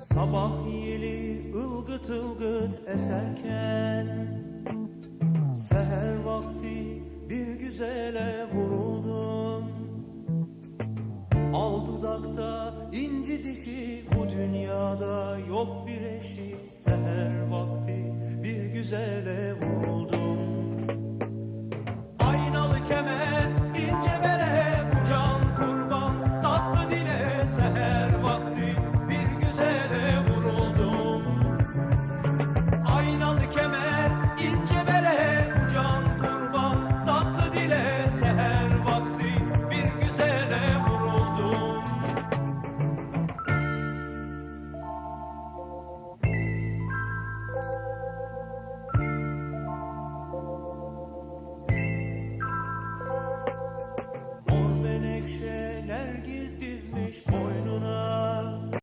Sabah yeli ılgıt ılgıt eserken Seher vakti bir güzele vuruldum. Al dudakta inci dişi bu dünyada yok bir eşi. Seher vakti bir güzele vuruldum. Aynalı kemer ince bere bu can kurban tatlı dile seher. Boynuna